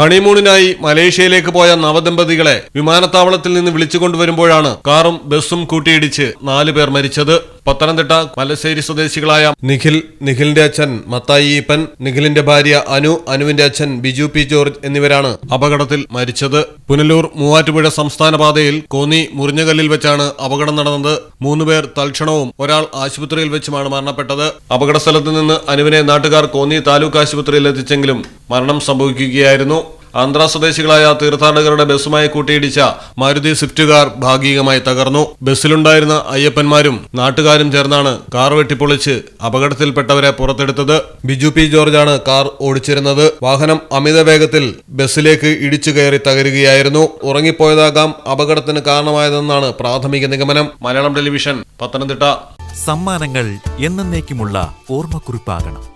ഹണിമൂണിനായി മലേഷ്യയിലേക്ക് പോയ നവദമ്പതികളെ വിമാനത്താവളത്തിൽ നിന്ന് വിളിച്ചുകൊണ്ടുവരുമ്പോഴാണ് കാറും ബസ്സും കൂട്ടിയിടിച്ച് നാലുപേർ മരിച്ചത്. പത്തനംതിട്ട മലശ്ശേരി സ്വദേശികളായ നിഖിൽ നിഖിലിന്റെ അച്ഛൻ മത്തായി ഈപ്പൻ നിഖിലിന്റെ ഭാര്യ അനു അനുവിന്റെ അച്ഛൻ ബിജു പി ജോർജ് എന്നിവരാണ് അപകടത്തിൽ മരിച്ചത്. പുനലൂർ മൂവാറ്റുപുഴ സംസ്ഥാന പാതയിൽ കോന്നി മുറിഞ്ഞകല്ലിൽ വെച്ചാണ് അപകടം നടന്നത്. മൂന്നുപേർ തൽക്ഷണവും ഒരാൾ ആശുപത്രിയിൽ വെച്ചുമാണ് മരണപ്പെട്ടത്. അപകട സ്ഥലത്ത് നിന്ന് അനുവിനെ നാട്ടുകാർ കോന്നി താലൂക്ക് ആശുപത്രിയിൽ എത്തിച്ചെങ്കിലും മരണം സംഭവിക്കുകയായിരുന്നു. ആന്ധ്ര സ്വദേശികളായ തീർത്ഥാടകരുടെ ബസ്സുമായി കൂട്ടിയിടിച്ച മാരുതി സ്വിഫ്റ്റ് കാർ ഭാഗികമായി തകർന്നു. ബസ്സിലുണ്ടായിരുന്ന അയ്യപ്പന്മാരും നാട്ടുകാരും ചേർന്നാണ് കാർ വെട്ടിപ്പൊളിച്ച് അപകടത്തിൽപ്പെട്ടവരെ പുറത്തെടുത്തത്. ബിജു പി ജോർജാണ് കാർ ഓടിച്ചിരുന്നത്. വാഹനം അമിത വേഗത്തിൽ ബസ്സിലേക്ക് ഇടിച്ചു കയറി തകരുകയായിരുന്നു. ഉറങ്ങിപ്പോയതാകാം അപകടത്തിന് കാരണമായതെന്നാണ് പ്രാഥമിക നിഗമനം. മലയാളം ടെലിവിഷൻ പത്തനംതിട്ട. സമ്മാനങ്ങൾ എന്നേക്കുമുള്ള ഓർമ്മക്കുറിപ്പാകണം.